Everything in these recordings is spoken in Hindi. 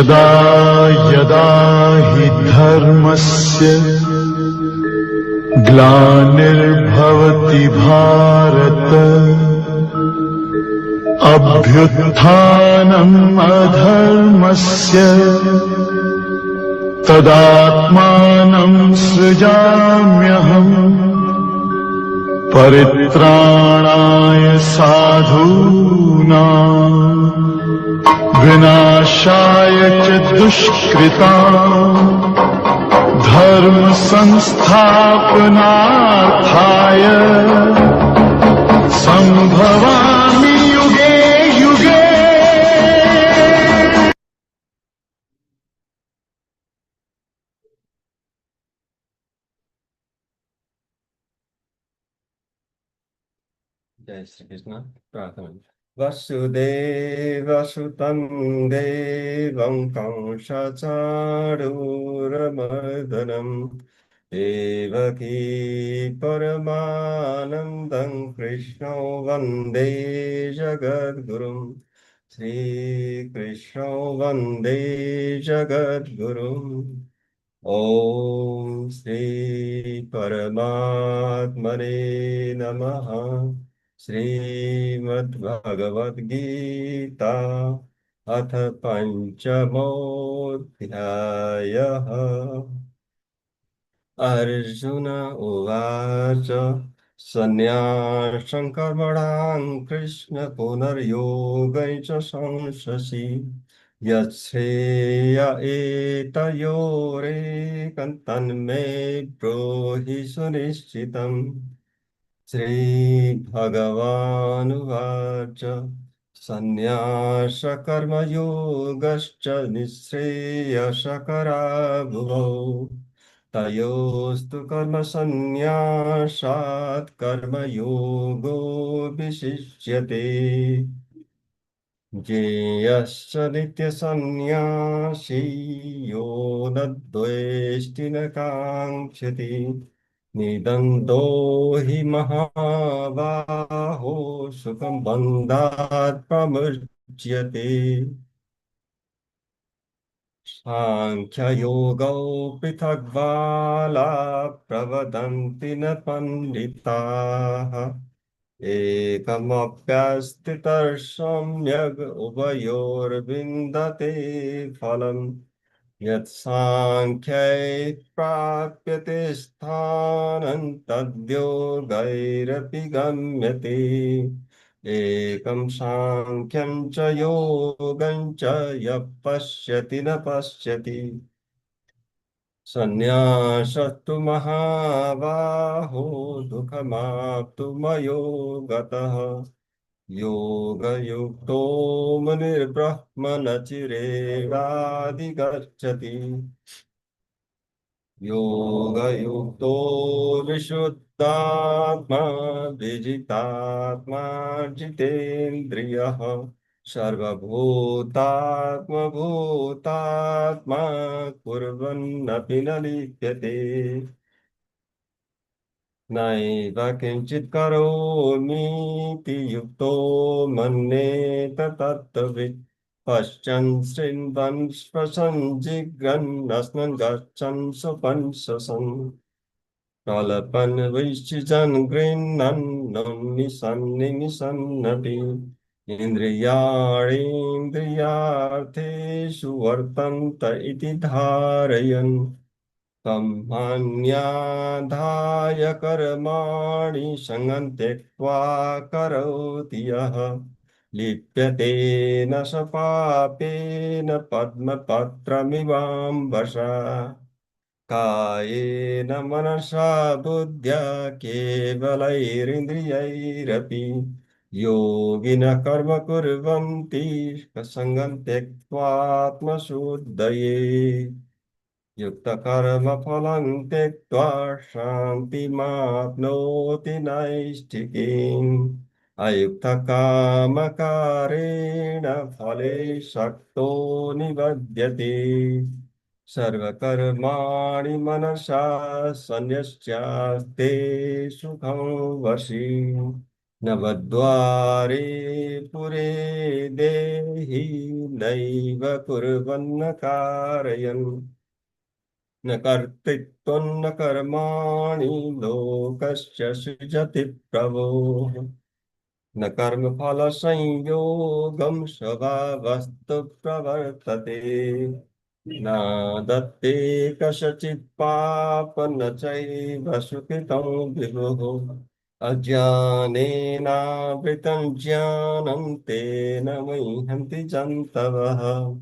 यदा यदा हि धर्मस्य ग्लानिर्भवति भारत अभ्युत्थानम् अधर्मस्य तदात्मानं सृजाम्यहम् परित्राणाय साधूनाम् विनाशाय च दुष्कृता धर्म संस्थापनार्थाय सम्भवामि युगे युगे। जय श्री कृष्ण। प्रार्थना। वसुदेवसुतं देवं कंसचारूरमर्दनम् देवकी परमानन्दं कृष्णो वंदे जगद्गुरुं। श्रीकृष्णो वंदे जगद्गुरुम् ॐ श्री परमात्मने नमः। श्रीमद्भगवद्गीता अथ पञ्चमोऽध्यायः। अर्जुन उवाच सन्न्यासं कर्मणां कृष्ण पुनर्योगै च संशसि, यच्छ्रेय एतयोरेकं ब्रूहि सुनिश्चितम्। श्रीभगवानुवाच सन्न्यासकर्मयोगश्च निःश्रेयसकरा भुवौ तयोस्तु कर्मसन्न्यासात् कर्मयोगो विशिष्यते। ज्ञेयश्च नित्यसन्न्यासी यो न द्वेष्टि न काङ्क्षति। निदन्तो हि महाबाहो सुखं बन्धात् प्रमुच्यते साङ्ख्ययोगौ पृथग्बाला प्रवदन्ति न पण्डिताः। एकमप्यस्थितः सम्यग् उभयोर्विन्दते फलम्। यत्साङ्ख्यै प्राप्यते स्थानं तद्योगैरपि गम्यते एकं साङ्ख्यं च योगं पश्यति न पश्यति। सन्न्यासस्तु महाबाहो दुःखमाप्तुमयो गतः योगयुक्तो मुनिर्ब्रह्मणचिरेणाधिगच्छति योगयुक्तो विशुद्धात्मा विजितात्मा जितेन्द्रियः सर्वभूतात्मभूतात्मा कुर्वन्नपि न लिप्यते। नैव किञ्चित् करोमीति युक्तो मन्येत तत्त्ववित् पश्यन् शृण्वन् श्वसन् जिघ्रन् गच्छन् स्वपन् श्वसन् कल्पन् विशिजन् गृह्णन् निशन्निमिषन्नपि इन्द्रियाणीन्द्रियार्थेषु वर्तन्त इति धारयन् सम्मान्याधाय कर्माणि सङ्गं त्यक्त्वा करोति यः। लिप्यते न स पापेन पद्मपत्रमिवाम्बसा कायेन मनसा बुद्ध्या केवलैरिन्द्रियैरपि। योगिनः कर्म कुर्वन्ति सङ्गं त्यक्त्वात्मशुद्धये युक्तकर्मफलं त्यक्त्वा शान्तिमाप्नोति नैष्ठिकीम्। अयुक्तकामकारेण फले शक्तो निबध्यते। सर्वकर्माणि मनसा सन्यस्यास्ते सुखं वशी। नवद्वारे पुरे देहि नैव कुर्वन्न कारयन्। न कर्तृत्वं न कर्माणि लोकस्य सृजति प्रभो। न कर्मफलसंयोगं स्वभावस्तु प्रवर्तते। न दत्ते कस्यचित् पाप न चैव सुकृतं विभुः। अज्ञानेनावृतं ज्ञानं तेन मुह्यन्ति जन्तवः।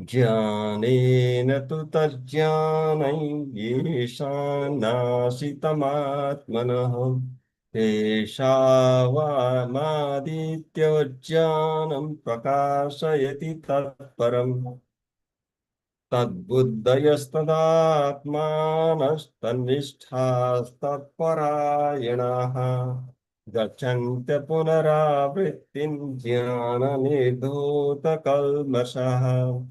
ज्ञानेन तु तज्ज्ञानं येषां नाशितमात्मनः तेषावामादित्यज्ञानं प्रकाशयति तत्परम्। तद्बुद्धयस्तदात्मानस्तन्निष्ठास्तत्परायणाः। गच्छन्त्य पुनरावृत्तिं ज्ञाननिर्धूतकल्मषः।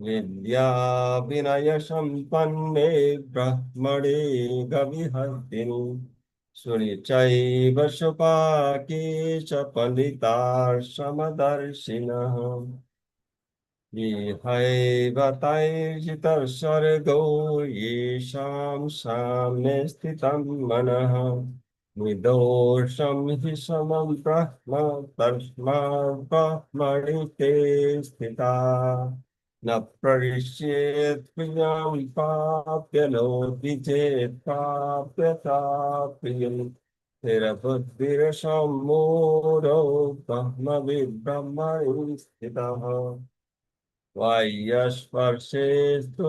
विद्याविनयसम्पन्ने ब्रह्मणे गविहस्तिनि सुनिचैव सुपाके च पण्डिताश्रमदर्शिनः इहैव तैर्जितसर्गो येषां साम्ये स्थितं मनः। निर्दोषं हि समं ब्रह्म तस्मात् ब्रह्मणि ते स्थिता। न प्रविश्येत् प्रियं प्राप्य नोति चेत् प्राप्यता प्रियम् स्थिरबुद्धिरसम्मूढो स्थितः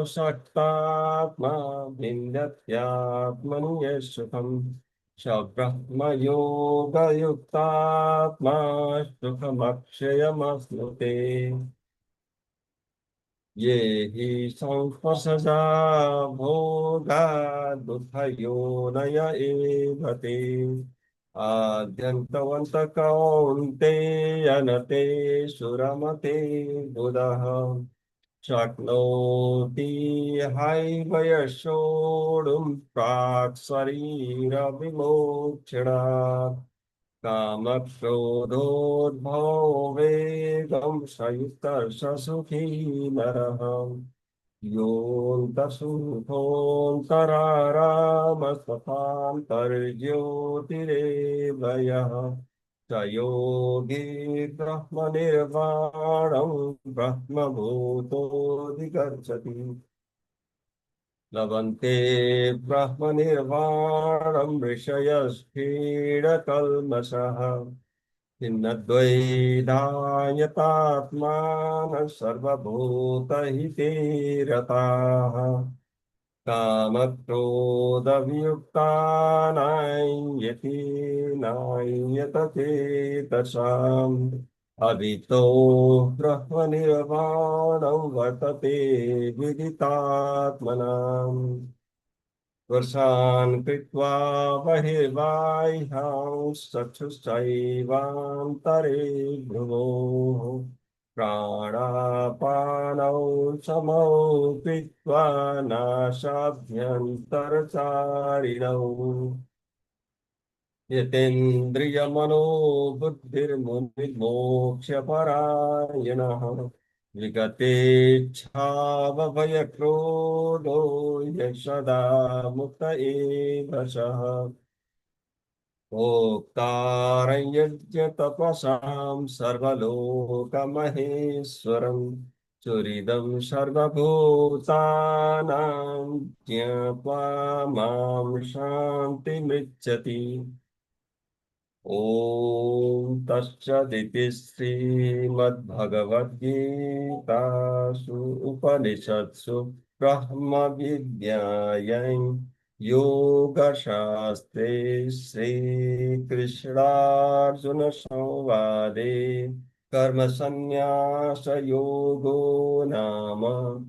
शक्तात्मा विन्दत्यात्मनि यः सुखम् स ब्रह्मयोगयुक्तात्मा सुखमक्षयमश्नुते। ये हि संस्पर्शजा भोगा दुःखयोनय एव ते कौन्तेयनते सुरमते बुधः। शक्नोति हैव यशोढुं प्राक् शरीरविमोक्षणात् कामक्रोधोद्भवो वेगं सयुक्तर्ष सुखी नरः योऽन्तसुखोऽन्तरारामस्तथान्तर्ज्योतिरेव यः स योगी ब्रह्मनिर्वाणं ब्रह्मभूतोऽधिगच्छति। लभन्ते ब्रह्मनिर्वाणं ऋषयस्फीडकल्मषः छिन्नद्वैधायतात्मानः सर्वभूतहिते रताः कामक्रोधवियुक्तानां यतीनायतचेतसाम् अभितो ब्रह्मनिर्वाणं वर्तते विदितात्मनाम्। वर्षान् कृत्वा बहिर्बाह्यां चक्षुश्चैवान्तरे प्राणापानौ समौ कृत्वा नाशाभ्यन्तरचारिणौ। यतेन्द्रियमनोबुद्धिर्मुनिर्मोक्षपरायणः विगतेच्छावभयक्रोधो यशदा मुक्त एव सः। यज्ञतपसां सर्वलोकमहेश्वरं चुरिदं सर्वभूतानां ज्ञात्वा माँ शान्तिमृच्छति। ॐ तत्सदिति श्रीमद्भगवद्गीतासु उपनिषत्सु ब्रह्मविद्यायां योगशास्त्रे श्रीकृष्णार्जुनसंवादे कर्मसन्न्यासयोगो नाम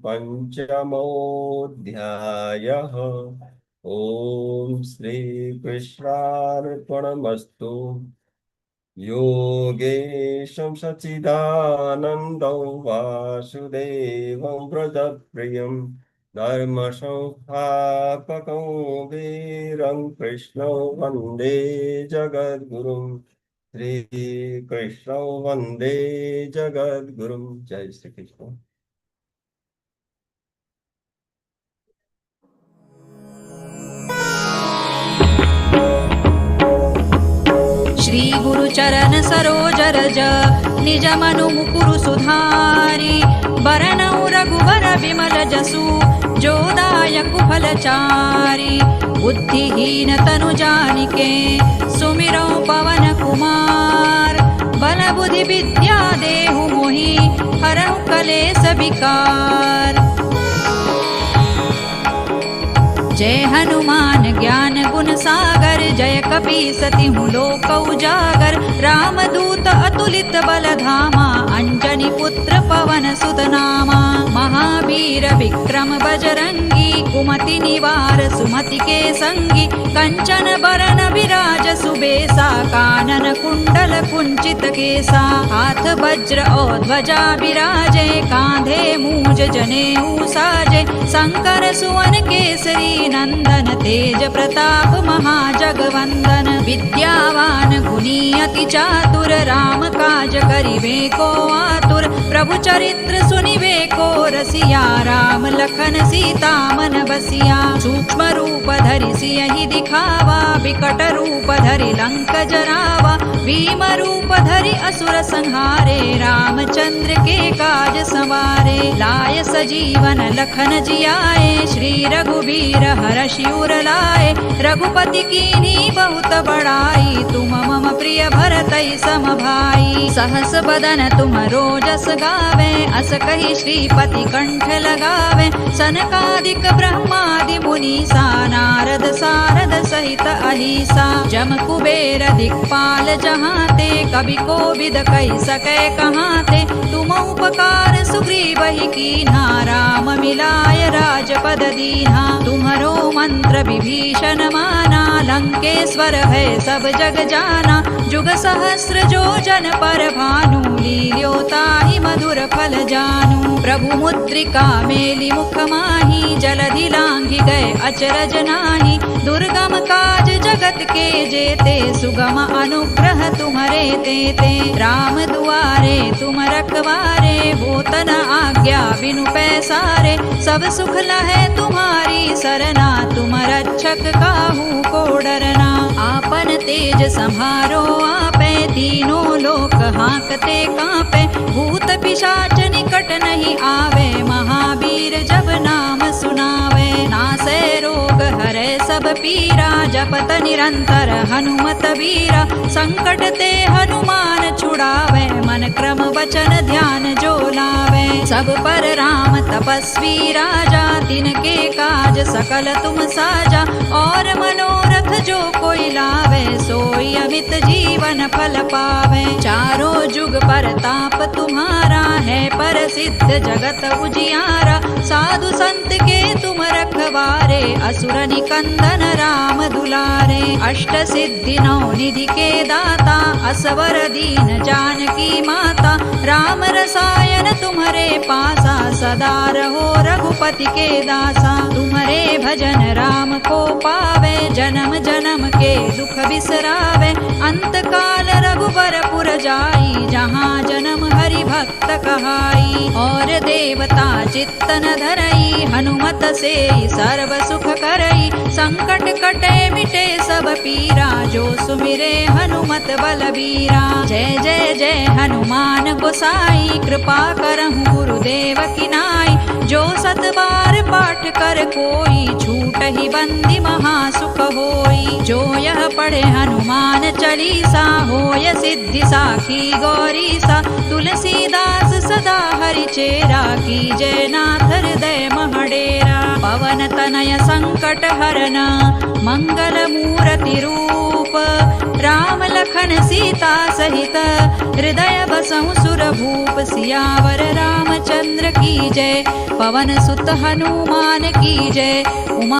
पञ्चमोऽध्यायः ॐ श्रीकृष्णार्पणमस्तु। योगेशं सच्चिदानन्दं वासुदेवं व्रजप्रियं धर्मसंस्थापकं वीरं कृष्णं वंदे जगद्गुरुम् श्रीकृष्णौ वंदे जगद्गुरुं। जय श्रीकृष्ण। श्री गुरुचरण सरोज रज निज मनु मुकुरु सुधारि बरनौ रघुबर विमल जसु जोदायकु फलचारि बुद्धिहीन तनु जानिके सुमिरौ पवन कुमार बल बुद्धि विद्या देहु मोहि हरहु कलेस विकार जय हनुमान ज्ञान गुण सागर जय कपी सति लोक उजागर। राम दूत अतुलित बल धामा अंजनी पुत्र पवन सुत नामा महावीर विक्रम बजरंगी निवार सुमतिके संगी। कंचन बरन विराज सुबेसा कानन कुंडल कुंचित केसा। हाथ वज्र और ध्वजा विराजे। कांधे मूज जने साजे शंकर सुवन केसरी नंदन तेज प्रताप महाजगवंदन। विद्यावान गुणी अति चातुर राम काज करिवे को आतुर। प्रभु चरित्र सुनिवे को रसिया राम लखन सीता मन बसिया सूक्ष्म रूप धरि सियहि दिखावा, विकट रूप धरि लंक जरावा भीम रूप धरि असुर संहारे, रामचंद्र के काज सवारे। लाय सजीवन लखन जियाए, श्री रघुबीर हर शिवर लाए। रघुपति कीनी बहुत बड़ाई तुम मम प्रिय भरत सम भाई। सहस बदन तुम रोजस गावे, अस कही श्रीपति कंठ लगावे। सनकादिक ब्रह्मादि मुनीसा नारद सारद सहित अहिसा। जम कुबेर दिक्पाल जहाते, कवि को विद कही सकै कहाते। तुम उपकार सुग्रीव ही कीन्हा, राम मिलाय राजपद दीना तुम्हारो मंत्र विभीषण माना, लंकेश्वर है सब जग जाना। जुग सहस्र जो जन पर भानु जानू प्रभु मुद्रिका मेली मुख माही जलधि लांघि गए अचरज नाही दुर्गम काज जगत के जेते, सुगम अनुग्रह तुम्हरे तेते। राम दुआरे, तुम रखवारे भूतन आज्ञा बिनु पैसारे। सब सुख लहे तुम्हारी सरना, तुम रक्षक काहू को डरना। आपन तेज संहारो, आपे तीनों लोक हाकते कांपे भूत पिशाच निकट नहीं आवे। महावीर जब नाम सुनावे नासे रोग हरे सब पीरा जपत निरंतर हनुमत वीरा। संकट ते हनुमान छुड़ावे मन क्रम वचन ध्यान जो लावे सब पर राम तपस्वी राजा, तिनके काज सकल तुम साजा। और मनोरथ जो कोई लावे, सोई अमित जीवन फल पावे। चारों जुग पर ताप तुम्हारा है पर सिद्ध जगत उजियारा। साधु संत के तुम रखवारे, असुर निकंदन राम दुलारे। अष्ट सिद्धि नौ निधि के दाता, असवर दीन जानकी माता, राम रसायन तुम्हारे पासा, सदा रहो रघुपति के दासा। तुम्हारे भजन राम को पावे, जन्म जन्म के दुख बिसरावे। अंत काल रघुबर पुर हरि भक्त कहाई और देवता चित्तन धरई हनुमत से सर्व सुख करई। संकट कटे मिटे सब पीरा जो सुमिरे हनुमत बलबीरा। जय जय जय हनुमान गोसाई कृपा करहु गुरुदेव की नाई। जो सतबार पाठ कर कोई छूट ही बंदी महासुख होई पढ़े हनुमान चालीसा होय सिद्धि साखी गौरी सा तुलसीदास सदा हरि चेरा की जय नाथ हृदय महडेरा पवन तनय संकट हरना मंगल मूर्ति रूप राम लखन सीता सहित हृदय बसहु सुर भूप सियावर रामचंद्र की जय पवन सुत हनुमान की जय उमा